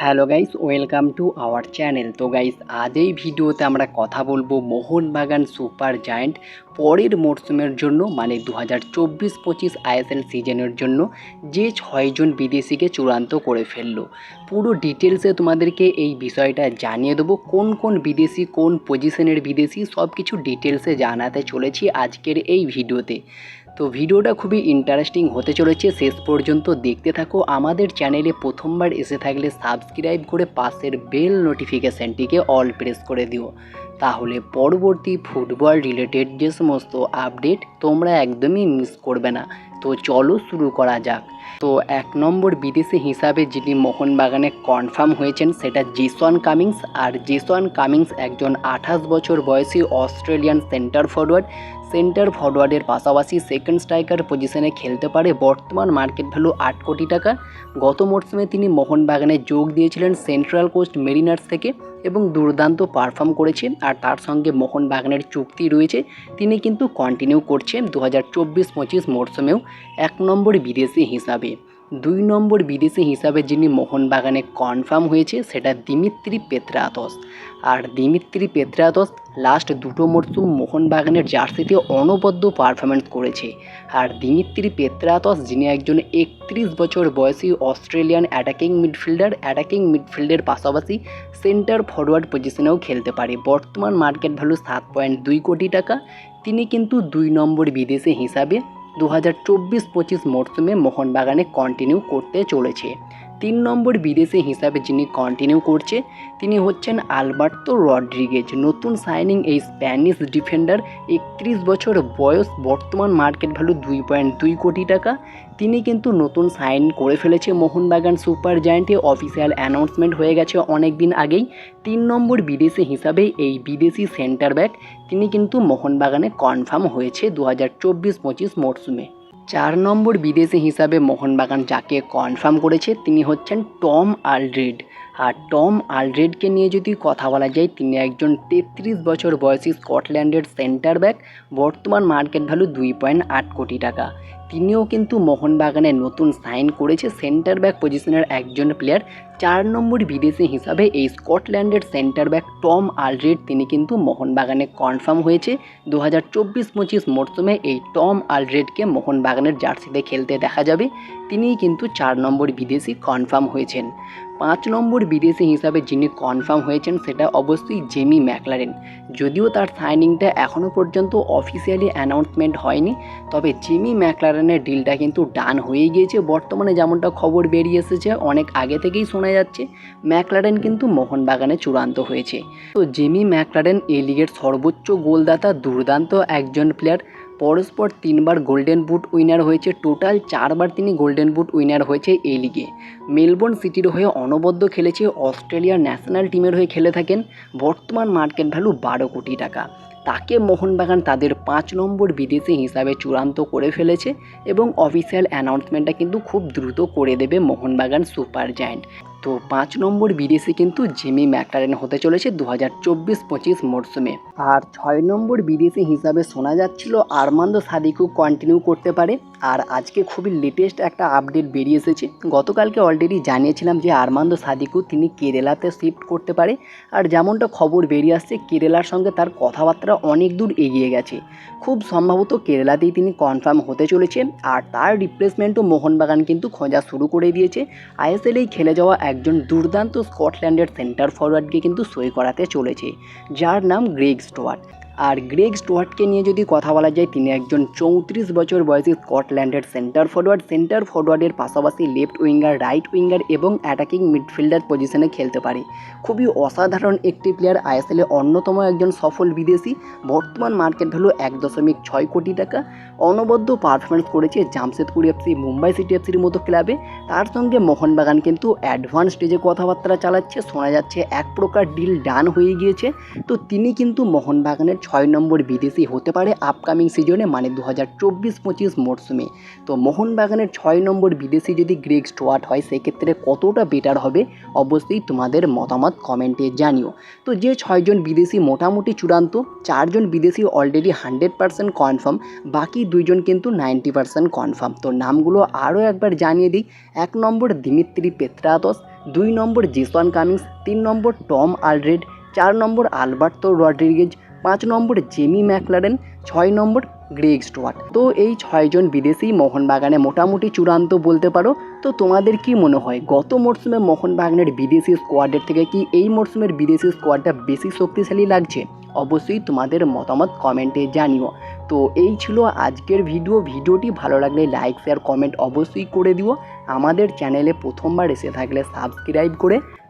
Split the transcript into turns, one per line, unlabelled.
Hello guys, welcome to our channel. তো guys, আজ এই ভিডিওতে আমরা কথা বলব মোহনবাগান সুপার জায়েন্ট পরের মরশুমের জন্য মানে দু হাজার চব্বিশ পঁচিশ আইএসএল সিজনের জন্য, যে ছয়জন বিদেশিকে চূড়ান্ত করে ফেলল। পুরো ডিটেলসে তোমাদেরকে এই বিষয়টা জানিয়ে দেবো, কোন কোন বিদেশি, কোন পজিশনের বিদেশি সব কিছু ডিটেলসে জানাতে চলেছি আজকের এই ভিডিওতে। তো ভিডিওটা খুবই ইন্টারেস্টিং হতে চলেছে। শেষ পর্যন্ত দেখতে থাকো। আমাদের চ্যানেলে প্রথমবার এসে থাকলে সাবস্ক্রাইব করে পাশের বেল নোটিফিকেশানটিকে অল প্রেস করে দিও। তাহলে পরবর্তী ফুটবল রিলেটেড যে সমস্ত আপডেট তোমরা একদমই মিস করবে না। তো চলো শুরু করা যাক। তো এক নম্বর বিদেশি হিসাবে যিনি মোহনবাগানে কনফার্ম হয়েছেন, সেটা জেসন কামিংস। আর জেসন কামিংস একজন আঠাশ বছর বয়সী অস্ট্রেলিয়ান সেন্টার ফরওয়ার্ড সেন্টার ফরওয়ার্ডের পাশাপাশি সেকেন্ড স্ট্রাইকার পজিশনে খেলতে পারে। বর্তমান মার্কেট ভ্যালু আট কোটি টাকা। গত মরশুমে তিনি মোহনবাগানে যোগ দিয়েছিলেন সেন্ট্রাল কোস্ট মেরিনার্স থেকে। এবং দুর্দান্ত পারফর্ম করেছেন। আর তার সঙ্গে মোহনবাগানের চুক্তি রয়েছে। তিনি কিন্তু কন্টিনিউ করছেন দু হাজার চব্বিশ পঁচিশ মরশুমেও এক নম্বর বিদেশি হিসাবে। দুই নম্বর বিদেশি হিসাবে যিনি মোহনবাগানে কনফার্ম হয়েছে, সেটা দিমিত্রি পেত্রাতস। আর দিমিত্রি পেত্রাতস লাস্ট দুটো মরশুম মোহনবাগানের জার্সিতে অনবদ্য পারফরমেন্স করেছে। আর দিমিত্রি পেত্রাতস, যিনি একজন একত্রিশ বছর বয়সী অস্ট্রেলিয়ান অ্যাটাকিং মিডফিল্ডার অ্যাটাকিং মিডফিল্ডের পাশাপাশি সেন্টার ফরওয়ার্ড পজিশনেও খেলতে পারে। বর্তমান মার্কেট ভ্যালু সাত পয়েন্ট দুই কোটি টাকা। তিনি কিন্তু দুই নম্বর বিদেশি হিসাবে দু হাজার চব্বিশ পঁচিশ মরশুমে মোহনবাগানে কন্টিনিউ করতে চলেছে। তিন নম্বর বিদেশি হিসাবে যিনি কন্টিনিউ করছে, তিনি হচ্ছেন আলবার্তো রড্রিগেজ। নতুন সাইনিং এই স্প্যানিশ ডিফেন্ডার, একত্রিশ বছর বয়স, বর্তমান মার্কেট ভ্যালু দুই পয়েন্ট দুই কোটি টাকা। তিনি কিন্তু নতুন সাইন করে ফেলেছে মোহনবাগান সুপার জায়েন্টে। অফিসিয়াল অ্যানাউন্সমেন্ট হয়ে গেছে অনেক দিন আগেই। তিন নম্বর বিদেশি হিসাবে এই বিদেশি সেন্টার ব্যাক তিনি কিন্তু মোহনবাগানে কনফার্ম হয়েছে দু হাজার চব্বিশ পঁচিশ মরশুমে চার নম্বর বিদেশি হিসাবে মোহনবাগান যাকে কনফার্ম করেছে তিনি হচ্ছেন টম আলড্রিড। আর টম আলড্রেডকে নিয়ে যদি কথা বলা যায়, তিনি একজন তেত্রিশ বছর বয়সী স্কটল্যান্ডের সেন্টার ব্যাক বর্তমান মার্কেট ভ্যালু দুই পয়েন্ট আট কোটি টাকা। তিনিও কিন্তু মোহনবাগানে নতুন সাইন করেছে সেন্টার ব্যাক পজিশনের একজন প্লেয়ার। চার নম্বর বিদেশি হিসাবে এই স্কটল্যান্ডের সেন্টার ব্যাক টম আলড্রেড, তিনি কিন্তু মোহনবাগানে কনফার্ম হয়েছে। দু হাজার চব্বিশ পঁচিশ মরশুমে এই টম আলড্রেডকে মোহনবাগানের জার্সিতে খেলতে দেখা যাবে। তিনিই কিন্তু চার নম্বর বিদেশি কনফার্ম হয়েছেন। পাঁচ নম্বর বিদেশি হিসাবে যিনি কনফার্ম হয়েছেন সেটা অবশ্যই জেমি ম্যাকলারেন। যদিও তার সাইনিংটা এখনও পর্যন্ত অফিসিয়ালি অ্যানাউন্সমেন্ট হয়নি, তবে জেমি ম্যাকলারেনের ডিলটা কিন্তু ডান হয়ে গিয়েছে। বর্তমানে যেমনটা খবর বেরিয়ে এসেছে, অনেক আগে থেকেই শোনা যাচ্ছে, ম্যাকলারেন কিন্তু মোহনবাগানে চূড়ান্ত হয়েছে। তো জেমি ম্যাকলারেন এই লিগের সর্বোচ্চ গোলদাতা, দুর্দান্ত একজন প্লেয়ার পরস্পর তিনবার গোল্ডেন বুট উইনার হয়েছে। টোটাল চারবার তিনি গোল্ডেন বুট উইনার হয়েছে এই লিগে মেলবোর্ন সিটির হয়ে অনবদ্য খেলেছে অস্ট্রেলিয়ার ন্যাশনাল টিমের হয়ে খেলে থাকেন। বর্তমান মার্কেট ভ্যালু বারো কোটি টাকা। তাকে মোহনবাগান তাদের পাঁচ নম্বর বিদেশি হিসাবে চূড়ান্ত করে ফেলেছে এবং অফিসিয়াল অ্যানাউন্সমেন্টটা কিন্তু খুব দ্রুত করে দেবে মোহনবাগান সুপার জায়েন্ট তো পাঁচ নম্বর বিদেশি কিন্তু জিমি ম্যাকলারেন হতে চলেছে দু হাজার চব্বিশ পঁচিশ মরশুমে আর ছয় নম্বর বিদেশি হিসাবে শোনা যাচ্ছিল আরমান্দ সাদিকু কন্টিনিউ করতে পারে। আর আজকে খুবই লেটেস্ট একটা আপডেট বেরিয়ে এসেছে। গতকালকে অলরেডি জানিয়েছিলাম যে আরমান্দ সাদিকু তিনি কেরালাতে শিফট করতে পারে। আর যেমনটা খবর বেরিয়ে আসছে, কেরালার সঙ্গে তার কথাবার্তা অনেক দূর এগিয়ে গেছে। খুব সম্ভবত কেরালাতেই তিনি কনফার্ম হতে চলেছে আর তার রিপ্লেসমেন্টও মোহনবাগান কিন্তু খোঁজা শুরু করে দিয়েছে। আইএসএলেই খেলে যাওয়া একজন দুর্দান্ত স্কটল্যান্ডের সেন্টার ফরওয়ার্ডকে কিন্তু সই করাতে চলেছে যার নাম গ্রেগ স্টোয়ার্ট। আর গ্রেগ স্টোয়ার্টকে নিয়ে যদি কথা বলা যায়, তিনি একজন চৌত্রিশ বছর বয়সী স্কটল্যান্ডের সেন্টার ফরওয়ার্ড। সেন্টার ফরওয়ার্ডের পাশাপাশি লেফট উইঙ্গার, রাইট উইঙ্গার এবং অ্যাটাকিং মিডফিল্ডার পজিশনে খেলতে পারে। খুবই অসাধারণ একটি প্লেয়ার, আইএসএলে অন্যতম একজন সফল বিদেশি। বর্তমান মার্কেট ভ্যালু এক দশমিক ছয় কোটি টাকা। অনবদ্য পারফরমেন্স করেছে জামশেদপুর এফসি, মুম্বাই সিটি এফসির মতো ক্লাবে। তার সঙ্গে মোহনবাগান কিন্তু অ্যাডভান্স স্টেজে কথাবার্তা চালাচ্ছে, শোনা যাচ্ছে এক প্রকার ডিল ডান হয়ে গিয়েছে। তো তিনি কিন্তু মোহনবাগানের ছয় নম্বর বিদেশি হতে পারে আপকামিং সিজনে মানে দু হাজার চব্বিশ পঁচিশ মরশুমে তো মোহনবাগানের ছয় নম্বর বিদেশি যদি গ্রেগ স্টোয়ার্ট হয়, সেক্ষেত্রে কতটা বেটার হবে? অবশ্যই তোমাদের মতামত কমেন্টে জানিও। তো যে ছয়জন বিদেশি মোটামুটি চূড়ান্ত, চারজন বিদেশি অলরেডি হান্ড্রেড পার্সেন্ট কনফার্ম বাকি দুইজন কিন্তু নাইনটি পার্সেন্ট কনফার্ম তো নামগুলো আরও একবার জানিয়ে দিই। এক নম্বর দিমিত্রি পেত্রাতস, দুই নম্বর জেসন কামিংস, তিন নম্বর টম আলরেড, চার নম্বর আলবার্তো রড্রিগেজ পাঁচ নম্বর জেমি ম্যাকলারেন, ছয় নম্বর গ্রেগ স্টুয়ার্ট। তো এই ছয়জন বিদেশি মোহনবাগানে মোটামুটি চূড়ান্ত বলতে পারো, তো তোমাদের কি মনে হয়, গত মরশুমে মোহনবাগানের বিদেশি স্কোয়াডের থেকে কি এই মরশুমের বিদেশি স্কোয়াডটা বেশি শক্তিশালী লাগছে? অবশ্যই তোমাদের মতামত কমেন্টে জানিও। তো এই ছিল আজকের ভিডিও। ভিডিওটি ভালো লাগলে লাইক, শেয়ার, কমেন্ট অবশ্যই করে দিও। আমাদের চ্যানেলে প্রথমবার এসে থাকলে সাবস্ক্রাইব করে